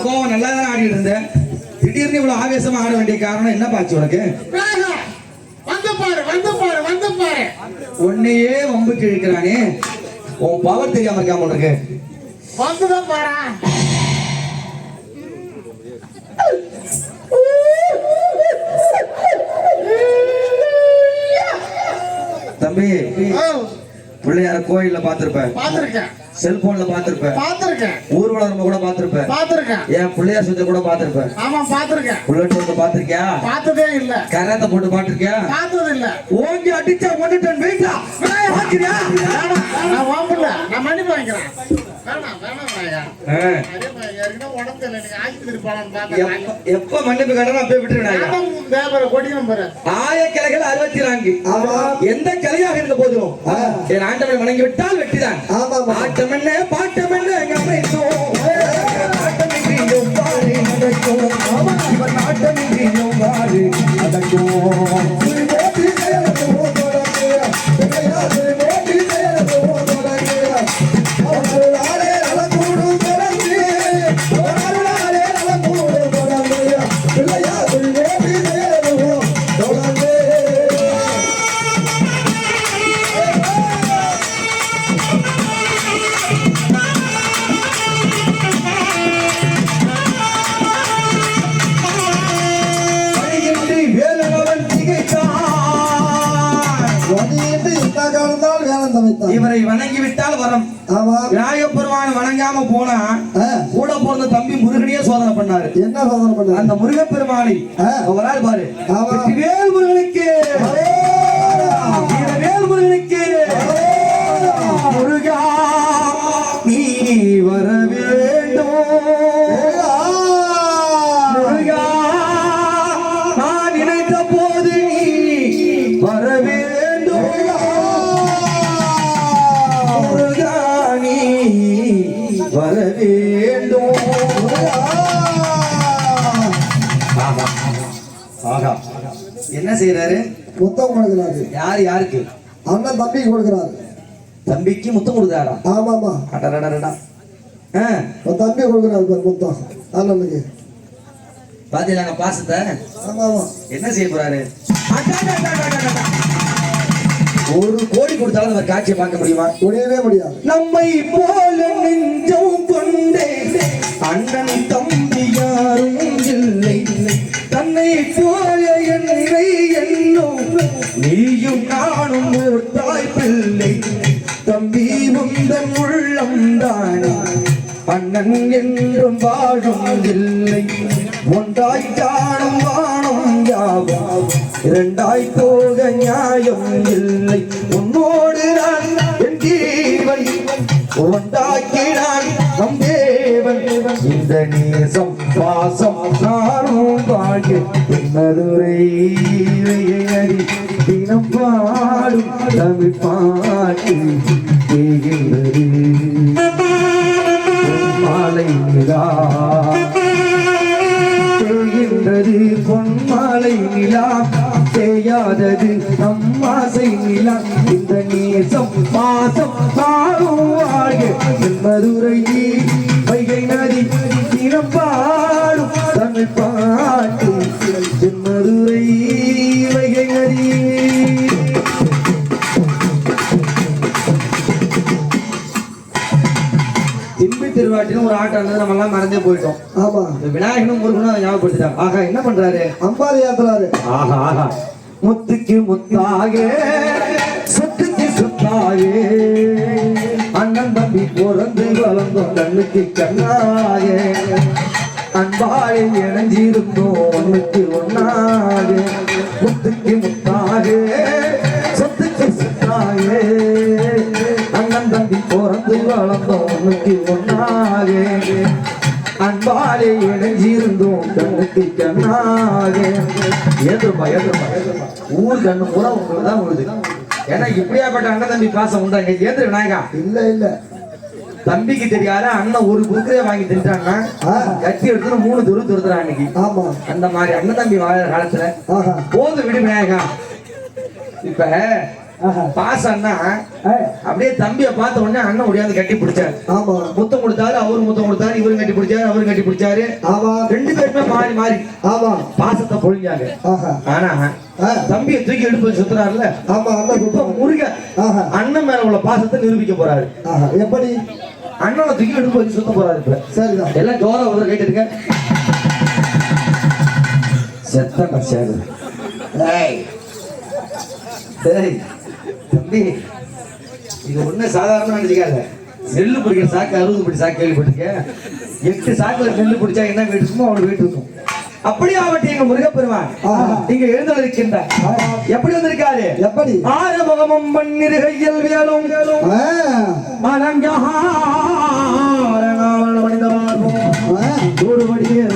கோவம் நல்லா தான் ஆடிட்டு இருந்தேன் திடீர்னு இவ்வளவு ஆவேசமா ஆட வேண்டிய காரணம் என்ன பாச்சு உனக்கு? வந்து பாரு வந்து பாரு வந்து பாரு. உன்னையே வம்புக்கு இழுக்கிறானே உன் பவர் தெரியாம இருக்காம உனக்கு. வந்துதான் பாரு. தம்பி பிள்ளையார கோயில்ல பாத்திருப்ப பாத்திருக்கேன் செல்போன்ல பாத்திருப்ப பாத்திருக்கேன் ஊர்வலம் கூட பாத்திருப்ப பாத்திருக்கேன் ஏன் பிள்ளையார் சுத்த கூட பாத்திருப்ப ஆமா பாத்திருக்கேன் புல்லட் வந்து பாத்திருக்கியா பார்த்ததே இல்ல. கராத்த போட்டு பாத்திருக்கியா பார்த்தது இல்ல. ஓங்கி அடிச்சா ஒன்று டன் வேணாம், நான் வாங்கல நான் மன்னிப்பு வாங்கிக்கிறேன். எப்ப- மன்னிப்பு கடனா போய் விட்டுருவினாங்க நானும் தேவரை கொடிக்கணும் பாரு. ஆய கிளைகள் அறுபத்தி நான்கு. எந்த கிளையாக இருந்த போதிலும் என் ஆண்டவனை வணங்கி விட்டால் வெற்றிதான் ஆட்டம் என்ன பாட்டம் என்ன அமைத்தோம் ஆட்டமின்றியும் வாழி நடக்கும். இவன் ஆட்டமின்றியும் வாழி இவரை வணங்கி விட்டால் வரம் விநாயகப்பெருமான வணங்காம போனா கூட பிறந்த தம்பி முருகனையே சோதனை பண்ணாரு. என்ன சோதனை பண்ண அந்த முருகப்பெருமானை ஆ. அவரால் பாரு ஆமா. வெற்றிவேல் முருகனுக்கு. வீரவேல் முருகனுக்கு. வர வேண்டும். ஆஹா. என்ன செய்யறாரு முத்தம் கொடுக்கிறாரு. யார் யாருக்கு? அண்ணன் தம்பிக்கு கொடுக்கிறாரு. தம்பிக்கு முத்தம் கொடுத்தாரா ஆமாமா அடடடடடா. ஆ, உன் தம்பி கொடுக்கிறாரு பாரு முத்தம். அண்ணனுக்கு பாத்தீங்களாங்க பாசத்தை? ஆமாமா என்ன செய்ய போறாரு. ஒரு கோடி கொடுத்தாலும் அந்த காட்சியை பார்க்க முடியுமா? முடியவே முடியாது. நம்மை போல நெஞ்சம் கொண்டே அண்ணன் தம்பி யாரும் இல்லை. தன்னை போல என்னை என்னும் நீயும் நானும் ஒரு தாய் பிள்ளை. தம்பி உந்தன் உள்ளம் அண்ணன் என்றும் வாழும் இல்லை. ஒன்றாய் காணும் வானம் யாவும். இரண்டாய் போக நியாயம் இல்லை. உன்னோடு நான் என்கிறேன் உண்டாக்கினான் நம் தேவன் இந்த நேசம் பாசம் நானும் வாழ்க மதுரை தினம் பாடும் தமிழ் பாட்டு மாலை நிலா செய்யாதது நம் ஆசை நிலா இந்த நேசம் வாழ்க. என் மதுரை வைகை நதி தினம் பாடும் தமிழ் பாட்டு மதுரை வைகை நதி திம்பி திருவாட்டின்னு ஒரு ஆட்டம் இருந்தது நம்ம எல்லாம் மறந்தே போயிட்டோம். ஆமா. விநாயகனும் முருகனும் ஞாபகப்படுத்திட்டாங்க. ஆகா என்ன பண்றாரு? அம்பாரி ஏத்துறாரு. ஆஹா ஆஹா. முத்துக்கு முத்தாக சொத்துக்கு சொத்தாக அண்ணன் தம்பி பிறந்து வளர்ந்தோம் கண்ணுக்கு கண்ணாக அன்பாலே இணைஞ்சிருந்தோம் ஒண்ணுக்கு ஒன்னாக முத்துக்கு முத்தாக சொத்துக்கு சொத்தாக அண்ணன் தம்பி பிறந்து வளர்ந்தோம் ஒண்ணுக்கு ஒன்னாக அன்பாலே இணைஞ்சிருந்தோம். கண்ணுக்கு கண்ணாக ஏதுமா ஏதுமா ஊர் கண்ணு பூரா உங்களுக்கு தான் விழுது ஏன்னா இப்படியாப்பட்ட அண்ணன் தம்பி பாசம் உண்டா? இங்க ஏந்திர விநாயகா இல்ல இல்ல. தம்பிக்கு தெரியாத அண்ணன் ஒரு குக்கரே வாங்கி தின்ட்டான்னா ஆ. கட்டி எடுத்து மூணு துரு துருத்துறான் அன்னைக்கு. ஆமா. அந்த மாதிரி அண்ணன் தம்பி வாழற காலத்துல போது விடு விநாயகா இப்ப. பாசம்னா அப்படியே தம்பியை பார்த்த உடனே அண்ணன் முடியாது கட்டி பிடிச்சாரு. ஆமா. முத்தம் கொடுத்தாரு அவரு முத்தம் கொடுத்தாரு இவரும் கட்டி பிடிச்சாரு அவரும் கட்டி பிடிச்சாரு. ஆமா. ரெண்டு பேருமே மாறி மாறி ஆமா. பாசத்தை பொழிஞ்சாங்க. ஆனா தம்பியை தூக்கி எடுப்பு சுத்துறாருல்ல? ஆமா அண்ணன் இப்ப ஆஹா. அண்ணன் மேல உள்ள பாசத்தை நிரூபிக்க போறாரு. எப்படி? அண்ணனை தூக்கி எடுப்பு வச்சு சுத்த போறாரு இப்ப. சரிதான். எல்லாம் ஜோரா ஒரு கேட்டு இருக்க செத்தண்டா சேரு ஏய். டேய் தம்பி இது ஒண்ணு சாதாரண நினைச்சுக்காத நெல்லு பிடிக்கிற சாக்கு அறுபது படி சாக்கு கேள்விப்பட்டிருக்கேன். எட்டு சாக்குல நெல்லு பிடிச்சா என்ன வீடு இருக்குமோ அவ்வளவு வீட்டு இருக்கும். அப்படியே ஆவட்டும் எங்க முருகப்பெருமான். ஆஹா. இங்க எழுந்திருக்கின்ற எப்படி வந்திருக்காரு? எப்படி? ஆரமுகமும் பன்னிருகையில் வேலும் ஆ, மலங்காரண மனிதமாகும். ஆ, ஒருபடியே ஏறுமையில்